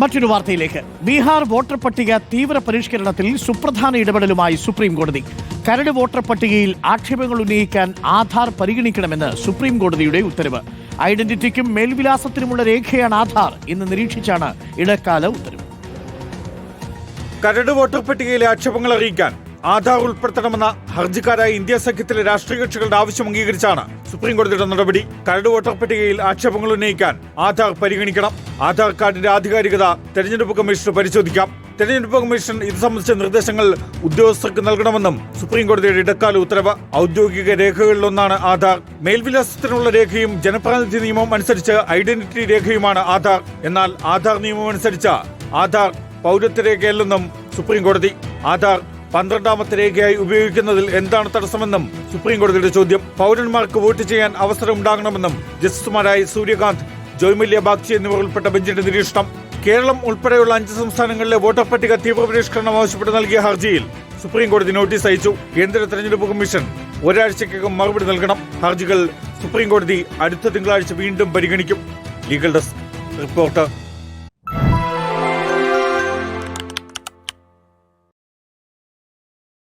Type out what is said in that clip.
മറ്റൊരു വാർത്തയിലേക്ക്. ബീഹാർ വോട്ടർ പട്ടിക തീവ്ര പരിഷ്കരണത്തിൽ സുപ്രധാന ഇടപെടലുമായി സുപ്രീം കോടതി. കരട് വോട്ടർ പട്ടികയിൽ ആക്ഷേപങ്ങൾ ഉന്നയിക്കാൻ ആധാർ പരിഗണിക്കണമെന്ന് സുപ്രീം കോടതിയുടെ ഉത്തരവ്. ഐഡന്റിറ്റിക്കും മേൽവിലാസത്തിനുമുള്ള രേഖയാണ് ആധാർ എന്ന് നിരീക്ഷിച്ചാണ് ഇടക്കാല ഉത്തരവ്. കരട് വോട്ടർ പട്ടികയിലെ ആക്ഷേപങ്ങൾ അറിയിക്കാൻ ആധാർ ഉൾപ്പെടുത്തണമെന്ന ഹർജിക്കാരായ ഇന്ത്യ സഖ്യത്തിലെ രാഷ്ട്രീയ കക്ഷികളുടെ ആവശ്യം അംഗീകരിച്ചാണ് സുപ്രീംകോടതിയുടെ നടപടി. കരട് വോട്ടർ പട്ടികയിൽ ആക്ഷേപങ്ങൾ ഉന്നയിക്കാൻ ആധാർ പരിഗണിക്കണം. ആധാർ കാർഡിന്റെ ആധികാരികത തെരഞ്ഞെടുപ്പ് കമ്മീഷന് പരിശോധിക്കാം. തെരഞ്ഞെടുപ്പ് കമ്മീഷൻ ഇത് സംബന്ധിച്ച നിർദ്ദേശങ്ങൾ ഉദ്യോഗസ്ഥർക്ക് നൽകണമെന്നും സുപ്രീംകോടതിയുടെ ഇടക്കാല ഉത്തരവ്. ഔദ്യോഗിക രേഖകളിലൊന്നാണ് ആധാർ. മേൽവിലാസത്തിനുള്ള രേഖയും ജനപ്രതിനിധി നിയമം അനുസരിച്ച് ഐഡന്റിറ്റി രേഖയുമാണ് ആധാർ. എന്നാൽ ആധാർ നിയമം അനുസരിച്ച ആധാർ പൗരത്വ രേഖയല്ലെന്നും സുപ്രീം കോടതി. ആധാർ പന്ത്രണ്ടാമത്തെ രേഖയായി ഉപയോഗിക്കുന്നതിൽ എന്താണ് തടസ്സമെന്നും സുപ്രീംകോടതിയുടെ ചോദ്യം പൗരന്മാർക്ക് വോട്ട് ചെയ്യാൻ അവസരം ഉണ്ടാകണമെന്നും ജസ്റ്റിസുമാരായ സൂര്യകാന്ത് ജോയ്മല്യ ബാഗ്ചി എന്നിവർ ഉൾപ്പെട്ട ബെഞ്ചിന്റെ നിരീക്ഷണം. കേരളം ഉൾപ്പെടെയുള്ള അഞ്ച് സംസ്ഥാനങ്ങളിലെ വോട്ടർ പട്ടിക തീവ്രപരിഷ്കരണം ആവശ്യപ്പെട്ട് നൽകിയ ഹർജിയിൽ സുപ്രീംകോടതി നോട്ടീസ് അയച്ചു. കേന്ദ്ര തെരഞ്ഞെടുപ്പ് കമ്മീഷൻ ഒരാഴ്ചക്കകം മറുപടി നൽകണം. ഹർജികൾ സുപ്രീംകോടതി അടുത്ത തിങ്കളാഴ്ച വീണ്ടും പരിഗണിക്കും. Legal desk reporter